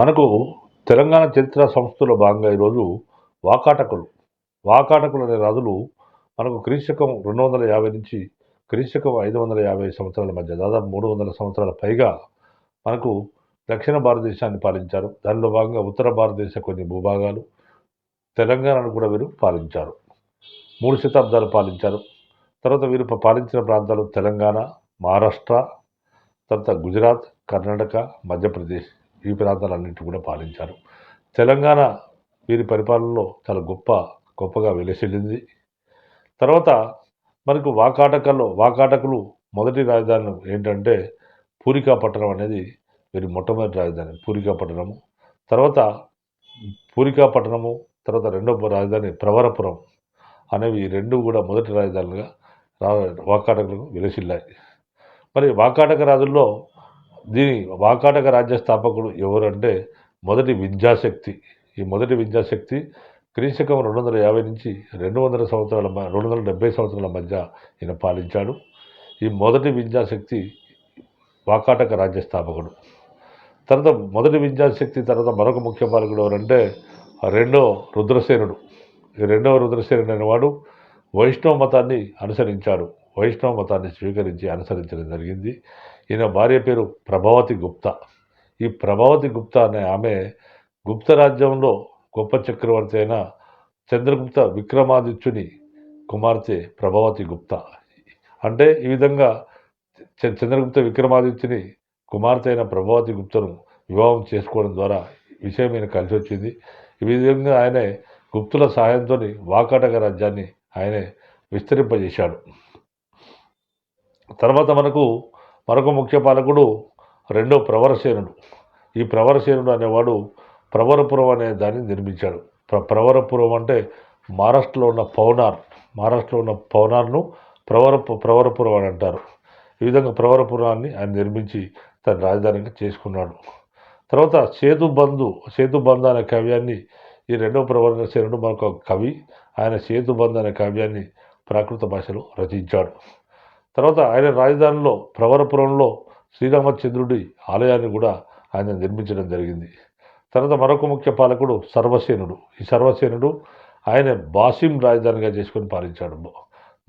మనకు తెలంగాణ చరిత్ర సంస్థలో భాగంగా ఈరోజు వాకాటకులు. వాకాటకులు అనే రాజులు మనకు క్రీశకం రెండు వందల యాభై నుంచి క్రీశకం ఐదు వందల యాభై సంవత్సరాల మధ్య దాదాపు మూడు వందల సంవత్సరాల పైగా మనకు దక్షిణ భారతదేశాన్ని పాలించారు. దానిలో భాగంగా ఉత్తర భారతదేశ కొన్ని భూభాగాలు తెలంగాణను కూడా వీరు పాలించారు. మూడు శతాబ్దాలు పాలించారు. తర్వాత వీరు పాలించిన ప్రాంతాలు తెలంగాణ మహారాష్ట్ర తర్వాత గుజరాత్ కర్ణాటక మధ్యప్రదేశ్. ఈ ప్రాంతాలన్నింటినీ కూడా పాలించారు. తెలంగాణ వీరి పరిపాలనలో చాలా గొప్ప గొప్పగా వెలసిల్లింది. తర్వాత మనకు వాకాటకల్లో వాకాటకులు మొదటి రాజధాని ఏంటంటే పూరికా పట్టణం అనేది వీరి మొట్టమొదటి రాజధాని పూరికా పట్టణము. తర్వాత పూరికా పట్టణము తర్వాత రెండవ రాజధాని ప్రవరపురం అనేవి రెండు కూడా మొదటి రాజధానులుగా రా వాకాటకులకు విలసిల్లాయి. మరి వాకాటక రాజుల్లో దీని వాకాటక రాజ్య స్థాపకుడు ఎవరంటే మొదటి విద్యాశక్తి. ఈ మొదటి విద్యాశక్తి క్రీశకం రెండు వందల యాభై నుంచి రెండు వందల సంవత్సరాల మ- రెండు వందల డెబ్బై సంవత్సరాల మధ్య ఈయన పాలించాడు. ఈ మొదటి విద్యాశక్తి వాకాటక రాజ్య స్థాపకుడు తర్వాత మొదటి విద్యాశక్తి తర్వాత మరొక ముఖ్య పాలకుడు ఎవరంటే రెండో రుద్రసేనుడు. ఈ రెండవ రుద్రసేనుడు అనేవాడు వైష్ణవ మతాన్ని అనుసరించాడు. వైష్ణవ మతాన్ని స్వీకరించి అనుసరించడం జరిగింది. ఈయన భార్య పేరు ప్రభావతి గుప్తా. ఈ ప్రభావతి గుప్తా అనే ఆమె గుప్త రాజ్యంలో గొప్ప చక్రవర్తి అయిన చంద్రగుప్త విక్రమాదిత్యుని కుమార్తె ప్రభావతి గుప్తా. అంటే ఈ విధంగా చ- చంద్రగుప్త విక్రమాదిత్యుని కుమార్తె అయిన ప్రభావతి గుప్తను వివాహం చేసుకోవడం ద్వారా విషయం ఈయన కలిసి వచ్చింది. ఈ విధంగా ఆయనే గుప్తుల సహాయంతో వాకాటక రాజ్యాన్ని ఆయనే విస్తరింపజేశాడు. తర్వాత మనకు మరొక ముఖ్య పాలకుడు రెండో ప్రవరసేనుడు ఈ ప్రవరసేనుడు అనేవాడు ప్రవరపురం అనే దాన్ని నిర్మించాడు. ప్ర ప్రవరపురం అంటే మహారాష్ట్రలో ఉన్న పౌనార్. మహారాష్ట్రలో ఉన్న పౌనార్ను ప్రవర ప్రవరపురం అని అంటారు. ఈ విధంగా ప్రవరపురాన్ని ఆయన నిర్మించి తన రాజధానిగా చేసుకున్నాడు. తర్వాత సేతుబంధు సేతుబంధ అనే కావ్యాన్ని ఈ రెండవ ప్రవరసేనుడు మరొక కవి. ఆయన సేతుబంధ అనే కావ్యాన్ని ప్రాకృత భాషలో రచించాడు. తర్వాత ఆయన రాజధానిలో ప్రవరపురంలో శ్రీరామచంద్రుడి ఆలయాన్ని కూడా ఆయన నిర్మించడం జరిగింది. తర్వాత మరొక ముఖ్య పాలకుడు సర్వసేనుడు. ఈ సర్వసేనుడు ఆయన బాసిం రాజధానిగా చేసుకొని పాలించాడు.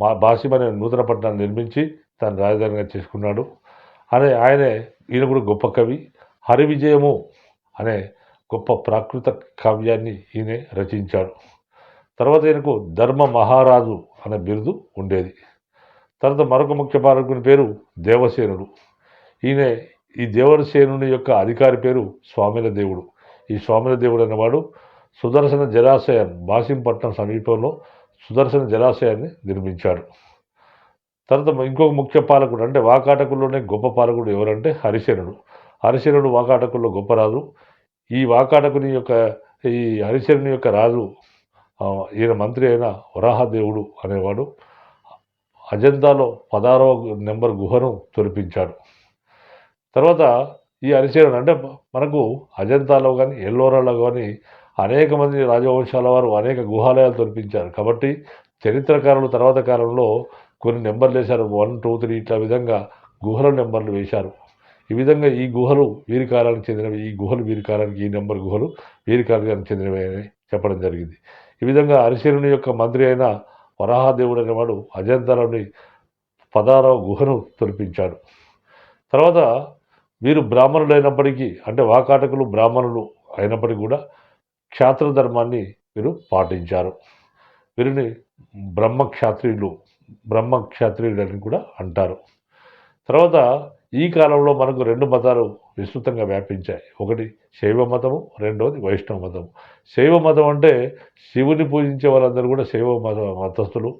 మా బాసిం అనే నూతన పట్టణాన్ని నిర్మించి తన రాజధానిగా చేసుకున్నాడు. అనే ఆయనే ఈయన కూడా గొప్ప కవి. హరి విజయము అనే గొప్ప ప్రాకృత కావ్యాన్ని ఈయనే రచించాడు. తర్వాత ఈయనకు ధర్మ మహారాజు అనే బిరుదు ఉండేది. తర్వాత మరొక ముఖ్య పాలకుని పేరు దేవసేనుడు. ఈయన ఈ దేవసేనుని యొక్క అధికారి పేరు స్వామిల దేవుడు. ఈ స్వామిల దేవుడు అనేవాడు సుదర్శన జలాశయం బాసింపట్నం సమీపంలో సుదర్శన జలాశయాన్ని నిర్మించాడు. తర్వాత ఇంకొక ముఖ్య పాలకుడు అంటే వాకాటకుల్లోనే గొప్ప పాలకుడు ఎవరంటే హరిశనుడు. హరిశనుడు వాకాటకుల్లో గొప్ప రాజు. ఈ వాకాటకుని యొక్క ఈ హరిశనుని యొక్క రాజు ఈయన మంత్రి అయిన వరాహదేవుడు అనేవాడు. అజంతాలో పదహారవ నెంబర్ గుహను తొలిపించాడు. తర్వాత ఈ అరిసేనుడు అంటే మనకు అజంతాలో కానీ ఎల్లోరాలో కానీ అనేక మంది రాజవంశాల వారు అనేక గుహాలయాలు తొలిపించారు. కాబట్టి చరిత్రకారులు తర్వాత కాలంలో కొన్ని నెంబర్లు వేశారు. వన్ టూ త్రీ ఇట్లా విధంగా గుహల నెంబర్లు వేశారు. ఈ విధంగా ఈ గుహలు వీరి కాలానికి చెందినవి ఈ గుహలు వీరి కాలానికి ఈ నెంబర్ గుహలు వీరి కాలానికి చెందినవి అని చెప్పడం జరిగింది. ఈ విధంగా అరిశీరుని యొక్క మంత్రి అయిన వరాహదేవుడు అనేవాడు అజంతలోని పదారవ గుహను తొలిపించాడు. తర్వాత వీరు బ్రాహ్మణులు అయినప్పటికీ అంటే వాకాటకులు బ్రాహ్మణులు అయినప్పటికీ కూడా క్షాత్ర ధర్మాన్ని వీరు పాటించారు. వీరిని బ్రహ్మక్షాత్రియులు బ్రహ్మక్షాత్రియులు అని కూడా అంటారు. తర్వాత ఈ కాలంలో మనకు రెండు మతాలు విస్తృతంగా వ్యాపించాయి. ఒకటి శైవ మతము రెండవది వైష్ణవ మతము. శైవ మతం అంటే శివుని పూజించే వాళ్ళందరూ కూడా శైవ మత మతస్థులు.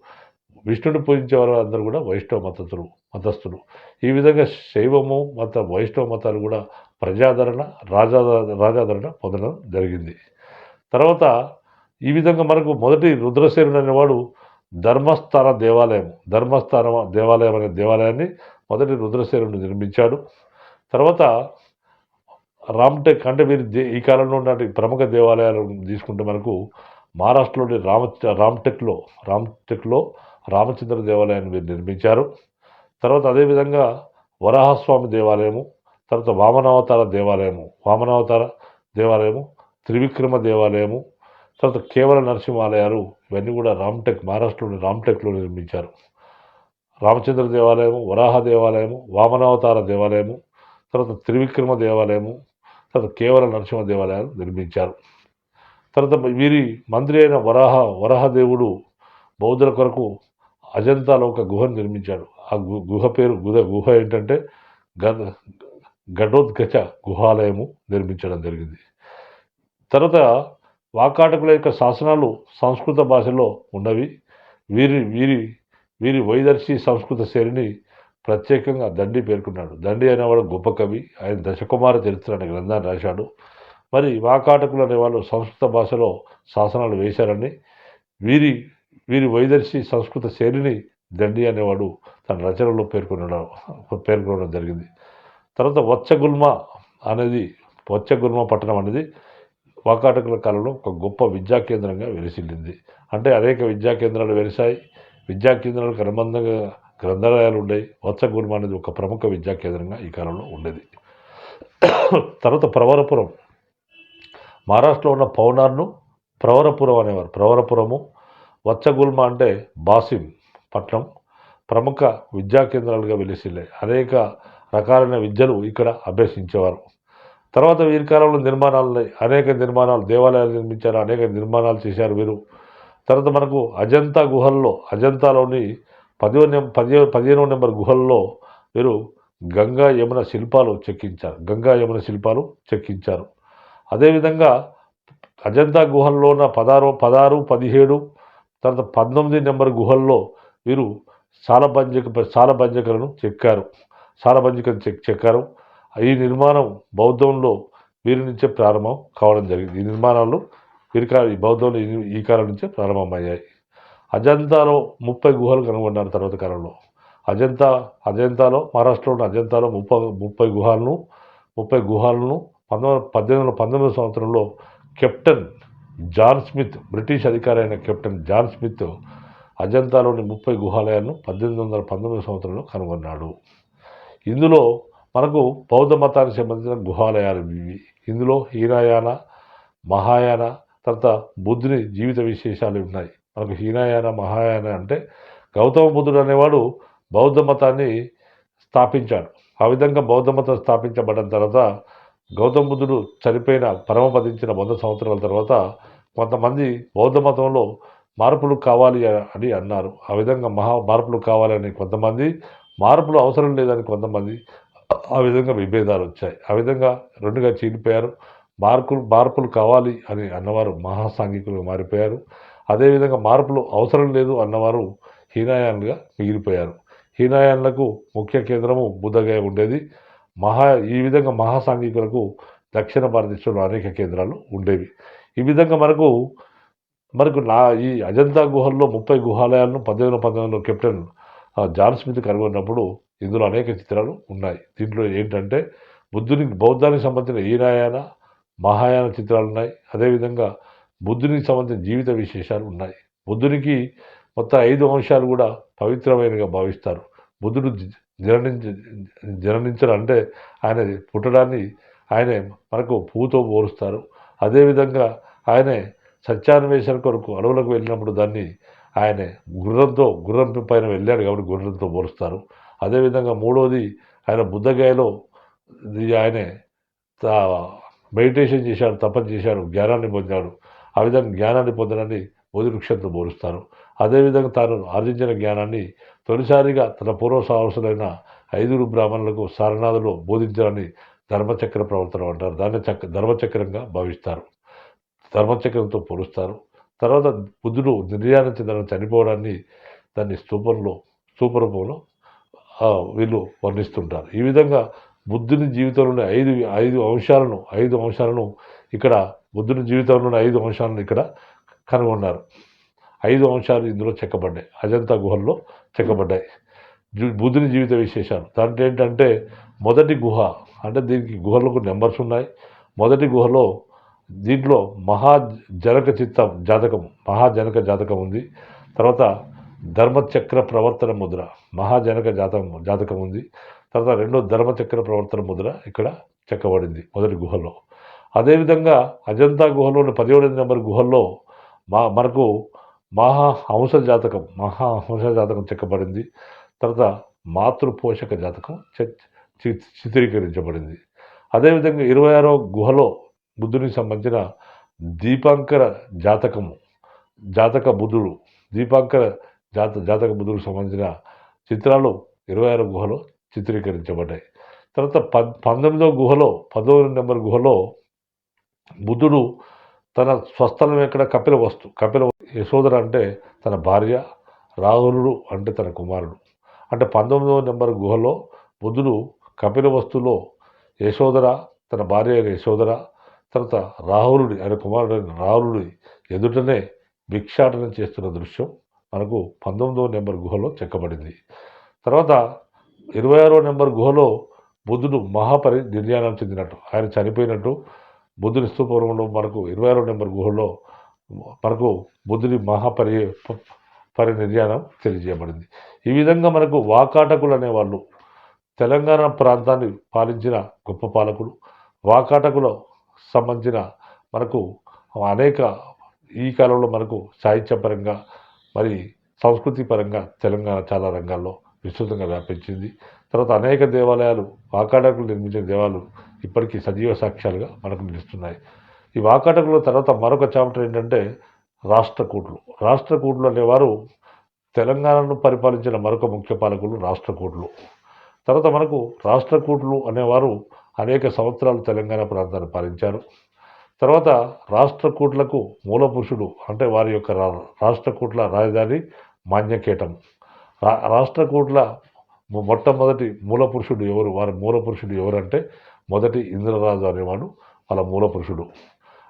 విష్ణుని పూజించే వాళ్ళందరూ కూడా వైష్ణవ మతస్థులు మతస్థులు. ఈ విధంగా శైవము మత వైష్ణవ మతాలు కూడా ప్రజాదరణ రాజా రాజాదరణ పొందడం జరిగింది. తర్వాత ఈ విధంగా మనకు మొదటి రుద్రసేనుడు అనేవాడు ధర్మస్థాన దేవాలయం. ధర్మస్థాన దేవాలయం అనే దేవాలయాన్ని మొదటి రుద్రసేనుడు నిర్మించాడు. తర్వాత రామ్టెక్ అంటే వీరి దే- ఈ కాలంలో ఉన్న ప్రముఖ దేవాలయాలు తీసుకుంటే మనకు మహారాష్ట్రలోని రామ రామ్టెక్లో రామ్టెక్లో రామచంద్ర దేవాలయాన్ని వీరు నిర్మించారు. తర్వాత అదేవిధంగా వరాహస్వామి దేవాలయము తర్వాత వామనావతార దేవాలయము వామనావతార దేవాలయము త్రివిక్రమ దేవాలయము తర్వాత కేవల నరసింహాలయాలు ఇవన్నీ కూడా రామ్టెక్ మహారాష్ట్రలోని రామ్టెక్లో నిర్మించారు. రామచంద్ర దేవాలయము వరాహ దేవాలయము వామనావతార దేవాలయము తర్వాత త్రివిక్రమ దేవాలయము తర్వాత కేవల నరసింహ దేవాలయాలు నిర్మించారు. తర్వాత వీరి మంత్రి అయిన వరాహ వరాహదేవుడు బౌద్ధుల కొరకు అజంతాలో ఒక గుహను నిర్మించాడు. ఆ గు- గుహ పేరు గుహ గుహ ఏంటంటే గద గడోద్గచ గుహాలయము నిర్మించడం జరిగింది. తర్వాత వాకాటకుల యొక్క శాసనాలు సంస్కృత భాషలో ఉన్నవి. వీరి వీరి వీరి వైదర్శి సంస్కృత శైలిని ప్రత్యేకంగా దండి పేర్కొన్నాడు. దండి అనేవాడు గొప్ప కవి. ఆయన దశకుమార చరిత్ర అనే గ్రంథాన్ని రాశాడు. మరి వాకాటకులు అనేవాళ్ళు సంస్కృత భాషలో శాసనాలు వేశారని వీరి వీరి వైదర్శి సంస్కృత శైలిని దండి అనేవాడు తన రచనలో పేర్కొనడం పేర్కొనడం జరిగింది. తర్వాత వచ్చగుల్మ అనేది వచ్చగుల్మ పట్టణం అనేది వాకాటకుల కాలంలో ఒక గొప్ప విద్యా కేంద్రంగా వెలిసిల్లింది అంటే అనేక విద్యా కేంద్రాలు వెలిసాయి విద్యా కేంద్రాలకు అనుబంధంగా గ్రంథాలయాలు ఉండేవి వత్సగుల్మ అనేది ఒక ప్రముఖ విద్యా కేంద్రంగా ఈ కాలంలో ఉండేది. తర్వాత ప్రవరపురం. మహారాష్ట్రలో ఉన్న పౌనార్ను ప్రవరపురం అనేవారు. ప్రవరపురము వత్సగుల్మ అంటే బాసిం పట్నం ప్రముఖ విద్యా కేంద్రాలుగా వెలిసిల్లాయి అనేక రకాలైన విద్యలు ఇక్కడ అభ్యసించేవారు. తర్వాత వీరి కాలంలో నిర్మాణాలు అనేక నిర్మాణాలు దేవాలయాలు నిర్మించారు అనేక నిర్మాణాలు చేశారు వీరు. తర్వాత మనకు అజంతా గుహల్లో అజంతాలోని పదివ నెం పదిహేను పదిహేనవ నెంబర్ గుహల్లో వీరు గంగా యమున శిల్పాలు చెక్కించారు గంగా యమున శిల్పాలు చెక్కించారు. అదేవిధంగా అజంతా గుహల్లో ఉన్న పదహారు పదహారు పదిహేడు తర్వాత పంతొమ్మిది నెంబర్ గుహల్లో వీరు సాలభంజక సాలభంజకలను చెక్కారు. సాలబంజకను చెక్ చెక్కారు. ఈ నిర్మాణం బౌద్ధంలో వీరి నుంచే ప్రారంభం కావడం జరిగింది. ఈ నిర్మాణాలు వీరి కాలం ఈ బౌద్ధంలో ఈ- కాలం నుంచే ప్రారంభమయ్యాయి. అజంతాలో ముప్పై గుహలు కనుగొన్నారు తర్వాత కాలంలో. అజంతా అజంతాలో మహారాష్ట్రలోని అజంతాలో ముప్పై ముప్పై గుహాలను ముప్పై గుహాలను పంతొమ్మిది పద్దెనిమిది వందల పంతొమ్మిది సంవత్సరంలో కెప్టెన్ జాన్ స్మిత్ బ్రిటిష్ అధికారి అయిన కెప్టెన్ జాన్ స్మిత్ అజంతాలోని ముప్పై గుహాలయాలను పద్దెనిమిది వందల పంతొమ్మిది సంవత్సరంలో కనుగొన్నాడు. ఇందులో మనకు బౌద్ధ మతానికి సంబంధించిన గుహాలయాలు ఇవి. ఇందులో హీనాయాన మహాయాన తర్వాత బుద్ధుని జీవిత విశేషాలు ఉన్నాయి. మనకు హీనాయాన మహాయాన అంటే గౌతమ బుద్ధుడు అనేవాడు బౌద్ధ మతాన్ని స్థాపించాడు. ఆ విధంగా బౌద్ధ మతం స్థాపించబడిన తర్వాత గౌతమ బుద్ధుడు చనిపోయిన పరమపదించిన వంద సంవత్సరాల తర్వాత కొంతమంది బౌద్ధ మతంలో మార్పులు కావాలి అని అన్నారు. ఆ విధంగా మహా మార్పులు కావాలని కొంతమంది మార్పులు అవసరం లేదని కొంతమంది ఆ విధంగా విభేదాలు వచ్చాయి. ఆ విధంగా రెండుగా చీలిపోయారు. మార్పులు మార్పులు కావాలి అని అన్నవారు మహాసాంఘికులుగా మారిపోయారు. అదేవిధంగా మార్పులు అవసరం లేదు అన్నవారు హీనాయాన్లుగా మిగిలిపోయారు. హీనాయాన్లకు ముఖ్య కేంద్రము బుద్ధగయ ఉండేది. మహా ఈ విధంగా మహాసాంఘికులకు దక్షిణ భారతదేశంలో అనేక కేంద్రాలు ఉండేవి. ఈ విధంగా మనకు మనకు నా ఈ అజంతా గుహల్లో ముప్పై గుహాలయాలను పద్దెనిమిది పంతొమ్మిదిలో కెప్టెన్ జాన్ స్మిత్ కనుగొన్నప్పుడు ఇందులో అనేక చిత్రాలు ఉన్నాయి. దీంట్లో ఏంటంటే బుద్ధునికి బౌద్ధానికి సంబంధించిన ఈనాయాన మహాయాన చిత్రాలు ఉన్నాయి. అదేవిధంగా బుద్ధునికి సంబంధించిన జీవిత విశేషాలు ఉన్నాయి. బుద్ధునికి మొత్తం ఐదు అంశాలు కూడా పవిత్రమైనగా భావిస్తారు. బుద్ధుడు జననించ జననించడం అంటే ఆయన పుట్టడాన్ని ఆయనే మనకు పువ్వుతో పోరుస్తారు అదేవిధంగా ఆయనే సత్యాన్వేషణ కొరకు అడవులకు వెళ్ళినప్పుడు దాన్ని ఆయన గుర్రంతో గుర్రం పైన వెళ్ళాడు కాబట్టి గుర్రంతో పోలుస్తారు. అదేవిధంగా మూడోది ఆయన బుద్ధగాయలో ఆయన ఆయనే మెడిటేషన్ చేశాడు తపన చేశాడు జ్ఞానాన్ని పొందాడు. ఆ విధంగా జ్ఞానాన్ని పొందడాన్ని బోధి వృక్షంతో పోలుస్తారు. అదేవిధంగా తాను ఆర్జించిన జ్ఞానాన్ని తొలిసారిగా తన పూర్వ సాహసులైన ఐదుగురు బ్రాహ్మణులకు సారనాథులు బోధించాలని ధర్మచక్ర ప్రవర్తన అంటారు. దాన్ని చక్ర ధర్మచక్రంగా భావిస్తారు. ధర్మచక్రంతో పోలుస్తారు. తర్వాత బుద్ధుడు నిర్యాణం చెందడం చనిపోవడాన్ని దాన్ని స్తూపంలో స్తూపరూపంలో వీళ్ళు వర్ణిస్తుంటారు. ఈ విధంగా బుద్ధుని జీవితంలోని ఐదు ఐదు అంశాలను ఐదు అంశాలను ఇక్కడ బుద్ధుని జీవితంలోని ఐదు అంశాలను ఇక్కడ కనుగొన్నారు. ఐదు అంశాలు ఇందులో చెక్కబడ్డాయి. అజంతా గుహల్లో చెక్కబడ్డాయి. బుద్ధుని జీవిత విశేషాలు. దాంట్లో ఏంటంటే మొదటి గుహ అంటే దీనికి గుహలకు నెంబర్స్ ఉన్నాయి. మొదటి గుహలో దీంట్లో మహా జనక చిత్తం జాతకం మహాజనక జాతకం ఉంది. తర్వాత ధర్మచక్ర ప్రవర్తన ముద్ర మహాజనక జాతకం జాతకం ఉంది. తర్వాత రెండో ధర్మచక్ర ప్రవర్తన ముద్ర ఇక్కడ చెక్కబడింది మొదటి గుహలో. అదేవిధంగా అజంతా గుహలోని పదిహేడు నెంబర్ గుహల్లో మా మనకు మహా హంస జాతకం మహా హంస జాతకం చెక్కబడింది. తర్వాత మాతృపోషక జాతకం చి- చిత్రీకరించబడింది. అదేవిధంగా ఇరవై ఆరో గుహలో బుద్ధునికి సంబంధించిన దీపాంకర జాతకము జాతక బుద్ధుడు దీపాంకర జాత జాతక బుద్ధుడికి సంబంధించిన చిత్రాలు ఇరవై ఆరు గుహలో చిత్రీకరించబడ్డాయి. తర్వాత పద్ పంతొమ్మిదో గుహలో పంతొమ్మిది నెంబర్ గుహలో బుద్ధుడు తన స్వస్థలం ఎక్కడ? కపిల వస్తు కపిల యశోదర అంటే తన భార్య రాహులుడు అంటే తన కుమారుడు. అంటే పంతొమ్మిదవ నెంబర్ గుహలో బుద్ధుడు కపిల వస్తులో యశోదర తన భార్య యశోదర తర్వాత రాహులుడి ఆయన కుమారుడు రాహులుడి ఎదుటనే భిక్షాటనం చేస్తున్న దృశ్యం మనకు పంతొమ్మిదవ నెంబర్ గుహలో చెక్కబడింది. తర్వాత ఇరవై ఆరో నెంబర్ గుహలో బుద్ధుడు మహాపరి నిర్యాణం చెందినట్టు ఆయన చనిపోయినట్టు బుద్ధుని స్థూపంలో మనకు ఇరవై ఆరో నెంబర్ గుహలో మనకు బుద్ధుని మహాపరి పరి నిర్యాణం తెలియజేయబడింది. ఈ విధంగా మనకు వాకాటకులు అనేవాళ్ళు తెలంగాణ ప్రాంతాన్ని పాలించిన గొప్ప పాలకులు వాకాటకుల సంబంధించిన మనకు అనేక ఈ కాలంలో మనకు సాహిత్యపరంగా మరి సంస్కృతి పరంగా తెలంగాణ చాలా రంగాల్లో విస్తృతంగా వ్యాపించింది. తర్వాత అనేక దేవాలయాలు వాకాటకులు నిర్మించిన దేవాలయాలు ఇప్పటికీ సజీవ సాక్ష్యాలుగా మనకు నిలుస్తున్నాయి. ఈ వాకాటకుల తర్వాత మరొక చాప్టర్ ఏంటంటే రాష్ట్రకూటులు. రాష్ట్రకూటులు అనేవారు తెలంగాణను పరిపాలించిన మరొక ముఖ్య పాలకులు రాష్ట్రకూటులు. తర్వాత మనకు రాష్ట్రకూటులు అనేవారు అనేక సంవత్సరాలు తెలంగాణ ప్రాంతాన్ని పాలించారు. తర్వాత రాష్ట్రకూట్లకు మూల పురుషుడు అంటే వారి యొక్క రా- రాష్ట్రకూట్ల రాజధాని మాన్యకేటం రా రాష్ట్రకూట్ల మొట్టమొదటి మూల పురుషుడు ఎవరు? వారి మూల పురుషుడు ఎవరంటే మొదటి ఇంద్రరాజు అనేవాడు వాళ్ళ మూల పురుషుడు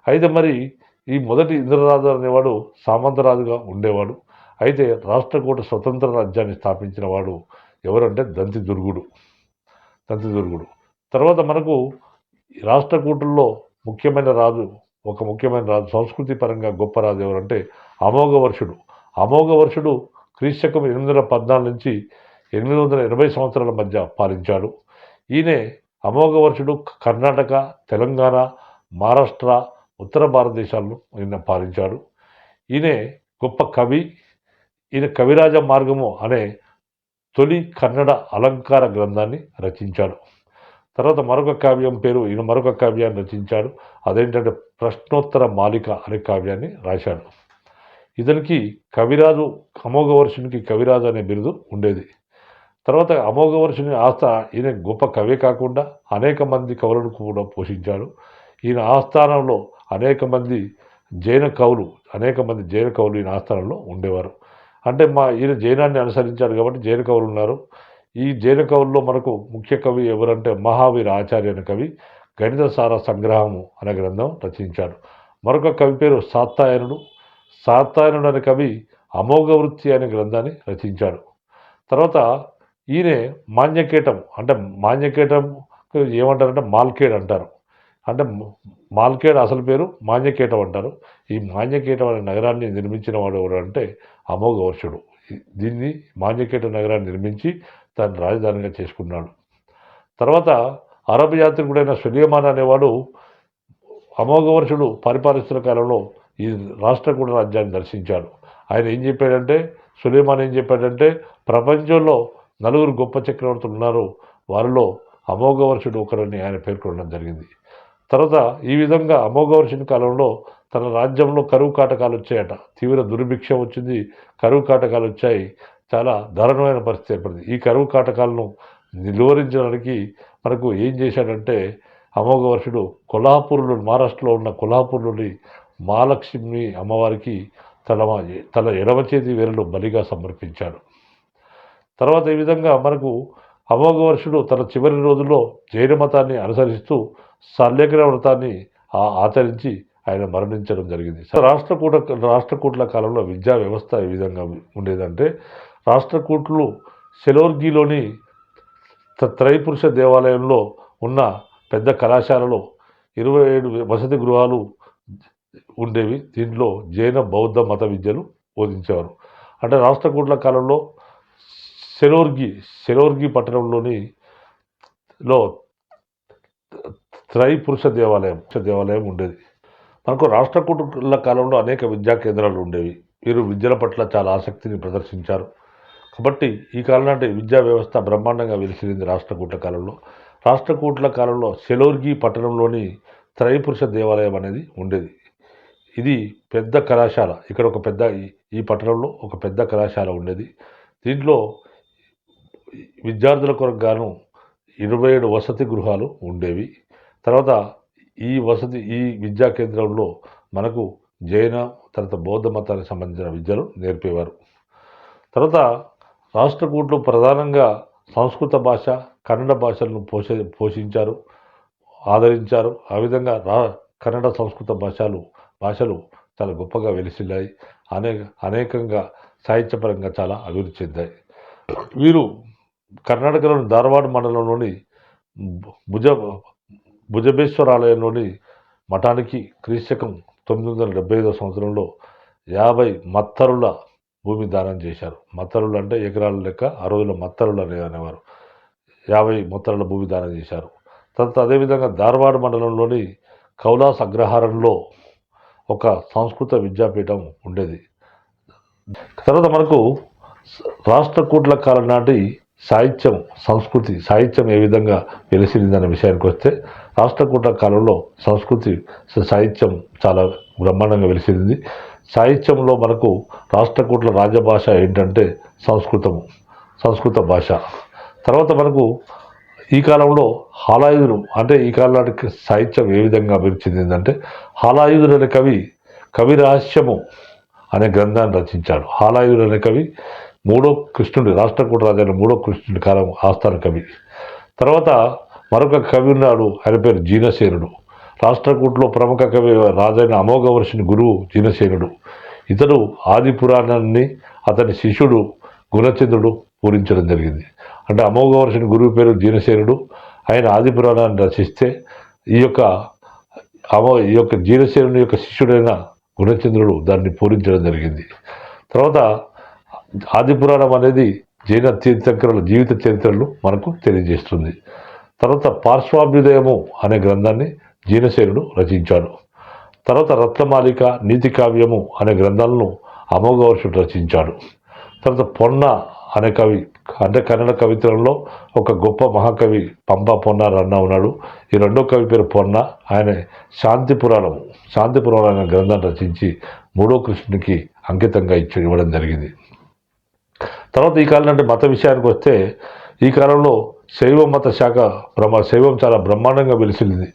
అయితే మరి ఈ మొదటి ఇంద్రరాజు అనేవాడు సామంతరాజుగా ఉండేవాడు. అయితే రాష్ట్రకూట స్వతంత్ర రాజ్యాన్ని స్థాపించిన వాడు ఎవరంటే దంతి దుర్గుడు దంతి దుర్గుడు తర్వాత మనకు రాష్ట్రకూటుల్లో ముఖ్యమైన రాజు ఒక ముఖ్యమైన రాజు సంస్కృతి పరంగా గొప్ప రాజు ఎవరంటే అమోఘవర్షుడు. అమోఘవర్షుడు క్రీశకం ఎనిమిది వందల పద్నాలుగు నుంచి ఎనిమిది వందల ఎనభై సంవత్సరాల మధ్య పాలించాడు. ఈయనే అమోఘవర్షుడు కర్ణాటక తెలంగాణ మహారాష్ట్ర ఉత్తర భారతదేశాల్లో ఈయన పాలించాడు. ఈయనే గొప్ప కవి. ఈయన కవిరాజ మార్గము అనే తొలి కన్నడ అలంకార గ్రంథాన్ని రచించాడు. తర్వాత మరొక కావ్యం పేరు ఈయన మరొక కావ్యాన్ని రచించాడు. అదేంటంటే ప్రశ్నోత్తర మాలిక అనే కావ్యాన్ని రాశాడు. ఇతనికి కవిరాజు అమోఘవర్షునికి కవిరాజు అనే బిరుదు ఉండేది. తర్వాత అమోఘవర్షుని ఆస్థ ఈయన గొప్ప కవి కాకుండా అనేక మంది కవులను కూడా పోషించాడు. ఈయన ఆస్థానంలో అనేక మంది జైన కవులు అనేక మంది జైన కవులు ఈయన ఆస్థానంలో ఉండేవారు. అంటే మా ఈయన జైనాన్ని అనుసరించాడు కాబట్టి జైన కవులు ఉన్నారు. ఈ జైన కవుల్లో మనకు ముఖ్య కవి ఎవరంటే మహావీర ఆచార్య అనే కవి గణిత సార సంగ్రహము అనే గ్రంథం రచించాడు. మరొక కవి పేరు సాత్తాయనుడు. సాత్తాయనుడు అనే కవి అమోఘ వృత్తి అనే గ్రంథాన్ని రచించాడు. తర్వాత ఈయనే మాన్యకేటం అంటే మాన్యకేటం ఏమంటారంటే మాల్కేడ్ అంటారు. అంటే మాల్కేడ్ అసలు పేరు మాన్యకేటం అంటారు. ఈ మాన్యకేటం అనే నగరాన్ని నిర్మించిన వాడు ఎవరు అంటే అమోఘవర్షుడు. దీన్ని మాన్యకేట నగరాన్ని నిర్మించి దాన్ని రాజధానిగా చేసుకున్నాడు. తర్వాత అరబ్ యాత్రికుడైన సులియమాన్ అనేవాడు అమోఘవర్షుడు పరిపాలిస్తున్న కాలంలో ఈ రాష్ట్రకూట రాజ్యాన్ని దర్శించాడు. ఆయన ఏం చెప్పాడంటే సులేమాన్ ఏం చెప్పాడంటే ప్రపంచంలో నలుగురు గొప్ప చక్రవర్తులు ఉన్నారు. వారిలో అమోఘవర్షుడు ఒకరని ఆయన పేర్కొనడం జరిగింది. తర్వాత ఈ విధంగా అమోఘవర్షుని కాలంలో తన రాజ్యంలో కరువు కాటకాలు వచ్చాయట. తీవ్ర దుర్భిక్షం వచ్చింది కరువు కాటకాలు వచ్చాయి. చాలా దారుణమైన పరిస్థితి ఏర్పడింది. ఈ కరువు కాటకాలను నిలువరించడానికి మనకు ఏం చేశాడంటే అమోఘవర్షుడు కొల్హాపూర్లో మహారాష్ట్రలో ఉన్న కొల్హాపూర్లోని మహాలక్ష్మి అమ్మవారికి తన తన ఎడమ చేతి వేరులో బలిగా సమర్పించాడు. తర్వాత ఈ విధంగా మనకు అమోఘవర్షుడు తన చివరి రోజుల్లో జైన మతాన్ని అనుసరిస్తూ సల్లేఖన వ్రతాన్ని ఆచరించి ఆయన మరణించడం జరిగింది. రాష్ట్రకూట రాష్ట్రకూట్ల కాలంలో విద్యా వ్యవస్థ ఏ విధంగా ఉండేదంటే రాష్ట్రకూట్లు సెలోర్గిలోని త- త్రైపురుష దేవాలయంలో ఉన్న పెద్ద కళాశాలలో ఇరవై ఏడు వసతి గృహాలు ఉండేవి. దీంట్లో జైన బౌద్ధ మత విద్యలు బోధించేవారు. అంటే రాష్ట్రకూట్ల కాలంలో సెలోర్గి సెలోర్గి పట్టణంలోని లో త్రైపురుష దేవాలయం దేవాలయం ఉండేది. మనకు రాష్ట్రకూటుల కాలంలో అనేక విద్యా కేంద్రాలు ఉండేవి. వీరు విద్యల పట్ల చాలా ఆసక్తిని ప్రదర్శించారు. కాబట్టి ఈ కాలం నాటి విద్యా వ్యవస్థ బ్రహ్మాండంగా వెలిసిరింది రాష్ట్రకూట్ల కాలంలో. రాష్ట్రకూట్ల కాలంలో సెలోర్గి పట్టణంలోని త్రైపురుష దేవాలయం అనేది ఉండేది. ఇది పెద్ద కళాశాల. ఇక్కడ ఒక పెద్ద ఈ- ఈ పట్టణంలో ఒక పెద్ద కళాశాల ఉండేది. దీంట్లో విద్యార్థుల కొరకు గాను ఇరవై ఏడు వసతి గృహాలు ఉండేవి. తర్వాత ఈ వసతి ఈ విద్యా కేంద్రంలో మనకు జైన తర్వాత బౌద్ధ మతానికి సంబంధించిన విద్యలు నేర్పేవారు. తర్వాత రాష్ట్రకూట్లు ప్రధానంగా సంస్కృత భాష కన్నడ భాషలను పోష పోషించారు ఆదరించారు. ఆ విధంగా రా కన్నడ సంస్కృత భాషలు భాషలు చాలా గొప్పగా వెలిసిల్లాయి. అనేక అనేకంగా సాహిత్యపరంగా చాలా అభివృద్ధి చెందాయి. వీరు కర్ణాటకలోని ధారవాడ మండలంలోని భుజ భుజబేశ్వర ఆలయంలోని మఠానికి క్రీశకం తొమ్మిది వందల డెబ్బై ఐదో సంవత్సరంలో యాభై మత్తరుల భూమి దానం చేశారు. మత్తరులు అంటే ఎకరాల లెక్క ఆ రోజుల్లో మత్తరులు అనేవారు. యాభై మొత్తరుల భూమి దానం చేశారు. తర్వాత అదేవిధంగా ధారవాడ మండలంలోని కౌలాస్ అగ్రహారంలో ఒక సంస్కృత విద్యాపీఠం ఉండేది. తర్వాత మనకు రాష్ట్రకూట్ల కాలం నాటి సాహిత్యం సంస్కృతి సాహిత్యం ఏ విధంగా వెలిసిందనే విషయానికి వస్తే రాష్ట్రకూట్ల కాలంలో సంస్కృతి సాహిత్యం చాలా బ్రహ్మాండంగా వెలిసింది సాహిత్యంలో మనకు రాష్ట్రకూట్ల రాజభాష ఏంటంటే సంస్కృతము సంస్కృత భాష. తర్వాత మనకు ఈ కాలంలో హాలాయుధులు అంటే ఈ కాలానికి సాహిత్యం ఏ విధంగా అభివృద్ధి చెందిందంటే హాలాయుధులు అనే కవి కవి రహస్యము అనే గ్రంథాన్ని రచించాడు. హాలాయుధులు అనే కవి మూడో కృష్ణుడి రాష్ట్రకూట రాజైన మూడో కృష్ణుడి కాలం ఆస్థాన కవి. తర్వాత మరొక కవి ఉన్నాడు ఆయన పేరు జీనసేనుడు. రాష్ట్రకూట్లో ప్రముఖ కవి రాజైన అమోఘవర్షుని గురువు జీనసేనుడు ఇతడు ఆది పురాణాన్ని అతని శిష్యుడు గుణచంద్రుడు పూరించడం జరిగింది. అంటే అమోఘవర్షుని గురువు పేరు జీనసేనుడు ఆయన ఆది పురాణాన్ని రచిస్తే ఈ యొక్క అమో ఈ యొక్క జీనసేనుని యొక్క శిష్యుడైన గుణచంద్రుడు దాన్ని పూరించడం జరిగింది. తర్వాత ఆది పురాణం అనేది జైన తీర్థంకరుల జీవిత చరిత్రలు మనకు తెలియజేస్తుంది. తర్వాత పార్శ్వాభ్యుదయము అనే గ్రంథాన్ని జీనసేనుడు రచించాడు. తర్వాత రత్నమాలిక నీతి కావ్యము అనే గ్రంథాలను అమోఘవర్షుడు రచించాడు. తర్వాత పొన్న అనే కవి అంటే కన్నడ కవిత్వంలో ఒక గొప్ప మహాకవి పంప పొన్న రన్న ఉన్నాడు. ఈ రెండో కవి పేరు పొన్న. ఆయన శాంతి పురాణం శాంతి పురాణం అనే గ్రంథాన్ని రచించి మూడో కృష్ణునికి అంకితంగా ఇచ్చి ఇవ్వడం జరిగింది. తర్వాత ఈ కాలం అంటే మత విషయానికి వస్తే ఈ కాలంలో శైవ మత శాఖ బ్రహ్మ శైవం చాలా బ్రహ్మాండంగా వెలిసింది.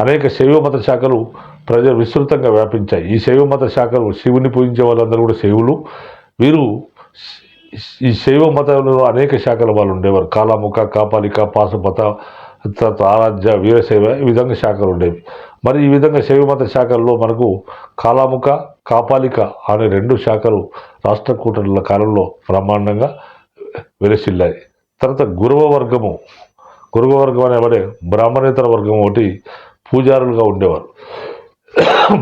అనేక శైవ మత శాఖలు ప్రజలు విస్తృతంగా వ్యాపించాయి. ఈ శైవ మత శాఖలు శివుని పూజించే వాళ్ళందరూ కూడా శైవులు. వీరు ఈ శైవ మతంలో అనేక శాఖల వాళ్ళు ఉండేవారు. కాలాముఖ కాపాలిక పాశుపత తర్వాత ఆరాధ్య వీరశైవ ఈ విధంగా శాఖలు ఉండేవి. మరి ఈ విధంగా శైవ మత శాఖల్లో మనకు కాలాముఖ కాపాలిక అనే రెండు శాఖలు రాష్ట్ర రాష్ట్రకూటల కాలంలో బ్రహ్మాండంగా వెలసిల్లాయి. తర్వాత గురువ వర్గము. గురువ వర్గం అనేవాడే బ్రాహ్మణేతర వర్గం ఒకటి పూజారులుగా ఉండేవారు.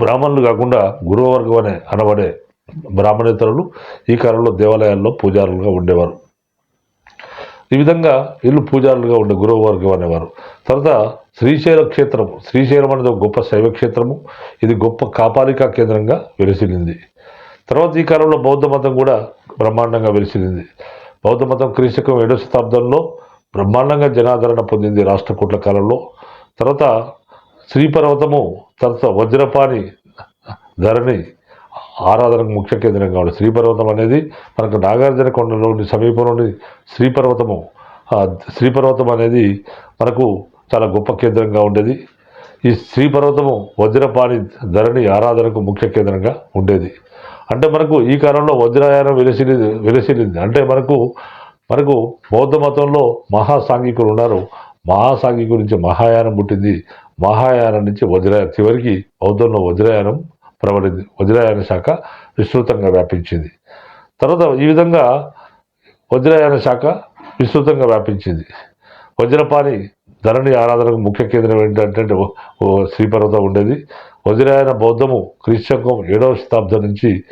బ్రాహ్మణులు కాకుండా గురువవర్గం అనే అనబడే బ్రాహ్మణేతరులు ఈ కాలంలో దేవాలయాల్లో పూజారులుగా ఉండేవారు. ఈ విధంగా వీళ్ళు పూజారులుగా ఉండే గురువువర్గం అనేవారు. తర్వాత శ్రీశైల క్షేత్రం శ్రీశైలం అనేది ఒక గొప్ప శైవ క్షేత్రము. ఇది గొప్ప కాపాలికా కేంద్రంగా వెలిసిల్లింది. తర్వాత ఈ కాలంలో బౌద్ధ మతం కూడా బ్రహ్మాండంగా వెలిసిల్లింది. బౌద్ధ మతం క్రీస్తకం ఏడో శతాబ్దంలో బ్రహ్మాండంగా జనాదరణ పొందింది రాష్ట్రకూట్ల కాలంలో. తర్వాత శ్రీపర్వతము తర్వాత వజ్రపాణి ధరణి ఆరాధనకు ముఖ్య కేంద్రంగా ఉంది శ్రీపర్వతం అనేది మనకు నాగార్జున కొండలోని సమీపంలోని శ్రీపర్వతము. శ్రీపర్వతం అనేది మనకు చాలా గొప్ప కేంద్రంగా ఉండేది. ఈ శ్రీపర్వతము వజ్రపాణి ధరణి ఆరాధనకు ముఖ్య కేంద్రంగా ఉండేది. అంటే మనకు ఈ కాలంలో వజ్రాయానం విలసిలి విలసిలింది. అంటే మనకు మనకు బౌద్ధ మతంలో మహాసాంఘికులు ఉన్నారు. మహాసాంఘికుల నుంచి మహాయానం పుట్టింది. మహాయానం నుంచి వజ్రాయానం చివరికి బౌద్ధంలో వజ్రయానం ప్రబడింది వజ్రాయాన శాఖ విస్తృతంగా వ్యాపించింది. తర్వాత ఈ విధంగా వజ్రాయాన శాఖ విస్తృతంగా వ్యాపించింది. వజ్రపాణి ధరణి ఆరాధనకు ముఖ్య కేంద్రం ఏంటంటే శ్రీపర్వతం ఉండేది. వజ్రాయన బౌద్ధము క్రీస్తకం ఏడవ శతాబ్దం నుంచి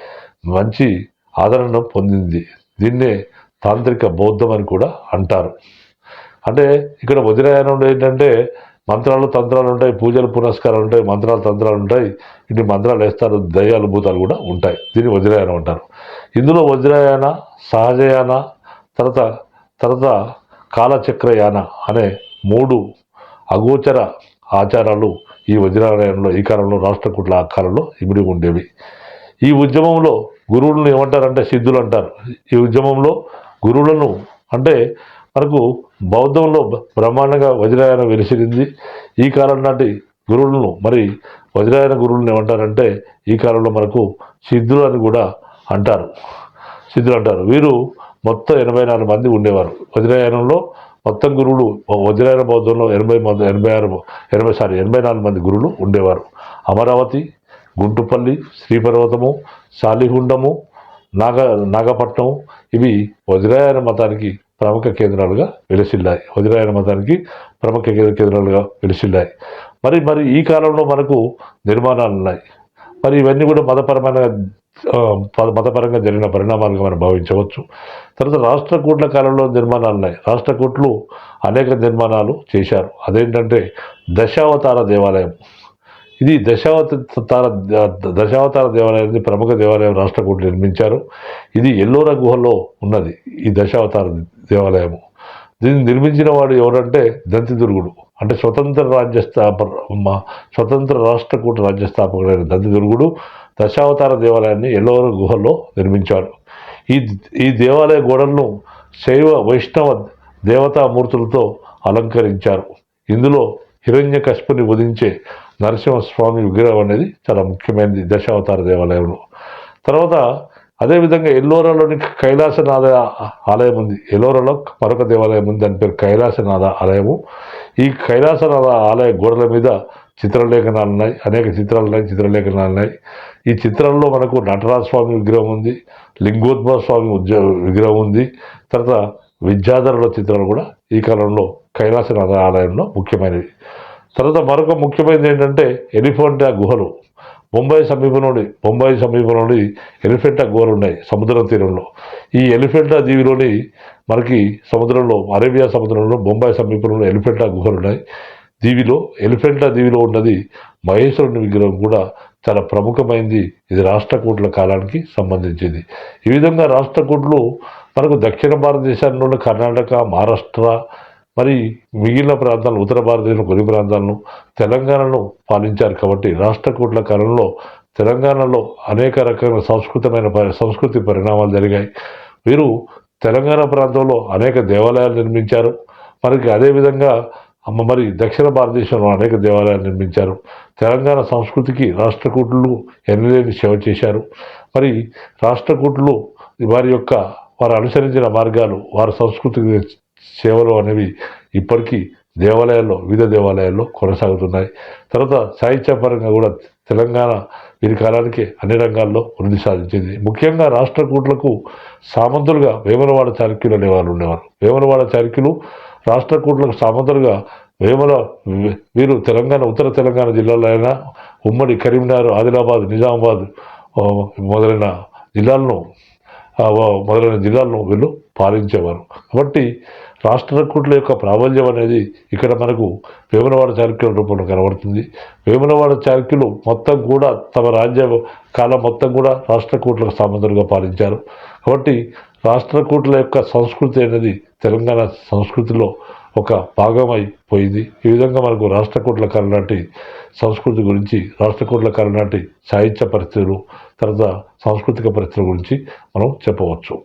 మంచి ఆదరణ పొందింది. దీన్నే తాంత్రిక బౌద్ధం అని కూడా అంటారు. అంటే ఇక్కడ వజ్రాయనంలో ఏంటంటే మంత్రాలు తంత్రాలు ఉంటాయి పూజలు పునస్కారాలు ఉంటాయి మంత్రాలు తంత్రాలు ఉంటాయి. ఇన్ని మంత్రాలు వేస్తారు దయ్యాలు భూతాలు కూడా ఉంటాయి. దీన్ని వజ్రయానం అంటారు. ఇందులో వజ్రయాన సహజయాన తర్వాత తర్వాత కాలచక్రయాన అనే మూడు అగోచర ఆచారాలు ఈ వజ్రాలయంలో ఈ కాలంలో రాష్ట్రకూట్ల ఆ కాలంలో ఇమిడి ఉండేవి. ఈ ఉద్యమంలో గురువులను ఏమంటారంటే సిద్ధులు అంటారు. ఈ ఉద్యమంలో గురువులను అంటే మనకు బౌద్ధంలో బ్రహ్మాండంగా వజ్రాయన వెలిసిరింది ఈ కాలం నాటి గురువులను మరి వజ్రాయన గురువులను ఏమంటారంటే ఈ కాలంలో మనకు సిద్ధులు అని కూడా అంటారు. సిద్ధులు అంటారు. వీరు మొత్తం ఎనభై నాలుగు మంది ఉండేవారు. వజ్రాయనంలో మొత్తం గురువులు వజ్రాయన బౌద్ధంలో ఎనభై మంది ఎనభై ఆరు ఎనభై సారీ ఎనభై నాలుగు మంది గురువులు ఉండేవారు. అమరావతి గుంటుపల్లి శ్రీపర్వతము శాలిగుండము నాగ నాగపట్నం ఇవి వజ్రాయన మతానికి ప్రముఖ కేంద్రాలుగా వెలిసిల్లాయి. వజ్రాయన మతానికి ప్రముఖ కేంద్ర- కేంద్రాలుగా వెలిసిల్లాయి. మరి మరి ఈ కాలంలో మనకు నిర్మాణాలు ఉన్నాయి మరి ఇవన్నీ కూడా మతపరమైన మతపరంగా జరిగిన పరిణామాలుగా మనం భావించవచ్చు. తర్వాత రాష్ట్రకూట్ల కాలంలో నిర్మాణాలు ఉన్నాయి రాష్ట్రకూట్లు అనేక నిర్మాణాలు చేశారు. అదేంటంటే దశావతార దేవాలయం. ఇది దశావతార దశావతార దేవాలయం అనేది ప్రముఖ దేవాలయం రాష్ట్రకూట్లు నిర్మించారు. ఇది ఎల్లోర గుహలో ఉన్నది ఈ దశావతార దేవాలయము. దీన్ని నిర్మించిన వాడు ఎవరంటే దంతిదుర్గుడు. అంటే స్వతంత్ర రాజ్య స్థాప స్వతంత్ర రాష్ట్రకూట రాజ్య స్థాపకుడైన దంతిదుర్గుడు దశావతార దేవాలయాన్ని ఎల్లోర గుహలో నిర్మించాడు. ఈ ఈ దేవాలయ గోడలను శైవ వైష్ణవ దేవతామూర్తులతో అలంకరించారు. ఇందులో హిరణ్య కష్పుని వధించే నరసింహస్వామి విగ్రహం అనేది చాలా ముఖ్యమైనది దశావతార దేవాలయంలో. తర్వాత అదేవిధంగా ఎల్లోరాలోని కైలాసనాథ ఆలయం ఉంది. ఎల్లోరాలో మరొక దేవాలయం ఉంది. దాని పేరు కైలాసనాథ ఆలయము. ఈ కైలాసనాథ ఆలయ గోడల మీద చిత్రలేఖనాలు ఉన్నాయి. అనేక చిత్రాలు ఉన్నాయి చిత్రలేఖనాలు ఉన్నాయి. ఈ చిత్రంలో మనకు నటరాజ స్వామి విగ్రహం ఉంది. లింగోద్భవ స్వామి ఉద్య విగ్రహం ఉంది. తర్వాత విద్యాధరుల చిత్రాలు కూడా ఈ కాలంలో కైలాసనాథ ఆలయంలో ముఖ్యమైనవి. తర్వాత మరొక ముఖ్యమైనది ఏంటంటే ఎలిఫెంటా గుహలు. ముంబై సమీపంలోని బొంబాయి సమీపంలోని ఎలిఫెంటా గుహలు ఉన్నాయి సముద్ర తీరంలో. ఈ ఎలిఫెంటా దీవిలోని మనకి సముద్రంలో అరేబియా సముద్రంలో బొంబాయి సమీపంలో ఎలిఫెంటా గుహలు ఉన్నాయి. దీవిలో ఎలిఫెంటా దీవిలో ఉన్నది మహేశ్వరుని విగ్రహం కూడా చాలా ప్రముఖమైంది. ఇది రాష్ట్రకూట్ల కాలానికి సంబంధించింది. ఈ విధంగా రాష్ట్రకూట్లు మనకు దక్షిణ భారతదేశంలోని కర్ణాటక మహారాష్ట్ర మరి మిగిలిన ప్రాంతాలు ఉత్తర భారతదేశం కొన్ని ప్రాంతాలను తెలంగాణను పాలించారు కాబట్టి రాష్ట్రకూట్ల కాలంలో తెలంగాణలో అనేక రకమైన సంస్కృతమైన పరి- సంస్కృతి పరిణామాలు జరిగాయి. వీరు తెలంగాణ ప్రాంతంలో అనేక దేవాలయాలు నిర్మించారు. మనకి అదేవిధంగా అమ్మ మరి దక్షిణ భారతదేశంలో అనేక దేవాలయాలు నిర్మించారు. తెలంగాణ సంస్కృతికి రాష్ట్రకూటులు ఎనలేని సేవ చేశారు. మరి రాష్ట్రకూటులు వారి యొక్క వారు అనుసరించిన మార్గాలు వారి సంస్కృతికి సేవలు అనేవి ఇప్పటికీ దేవాలయాల్లో వివిధ దేవాలయాల్లో కొనసాగుతున్నాయి. తర్వాత సాహిత్యపరంగా కూడా తెలంగాణ వీరి కాలానికి అన్ని రంగాల్లో వృద్ధి సాధించింది. ముఖ్యంగా రాష్ట్రకూట్లకు సామంతులుగా వేములవాడ చాళుక్యులు అనేవారు ఉండేవారు. వేమలవాడ చాళుక్యులు రాష్ట్రకూట్లకు సామంతులుగా వేముల వీరు తెలంగాణ ఉత్తర తెలంగాణ జిల్లాలో అయినా ఉమ్మడి కరీంనగర్ ఆదిలాబాద్ నిజామాబాద్ మొదలైన జిల్లాలను మొదలైన జిల్లాలను వీళ్ళు పాలించేవారు. కాబట్టి రాష్ట్రకూట్ల యొక్క ప్రాబల్యం అనేది ఇక్కడ మనకు వేములవాడ చాళుక్యుల రూపంలో కనబడుతుంది. వేములవాడ చాళుక్యులు మొత్తం కూడా తమ రాజ్య కాలం మొత్తం కూడా రాష్ట్రకూట్లకు సామంతులుగా పాలించారు. కాబట్టి రాష్ట్రకూట్ల యొక్క సంస్కృతి అనేది తెలంగాణ సంస్కృతిలో ఒక భాగమైపోయింది ఈ విధంగా మనకు రాష్ట్రకూట్ల కాలం నాటి సంస్కృతి గురించి రాష్ట్రకూట్ల కాలం నాటి సాహిత్య పరిస్థితులు తర్వాత సాంస్కృతిక పరిస్థితుల గురించి మనం చెప్పవచ్చు.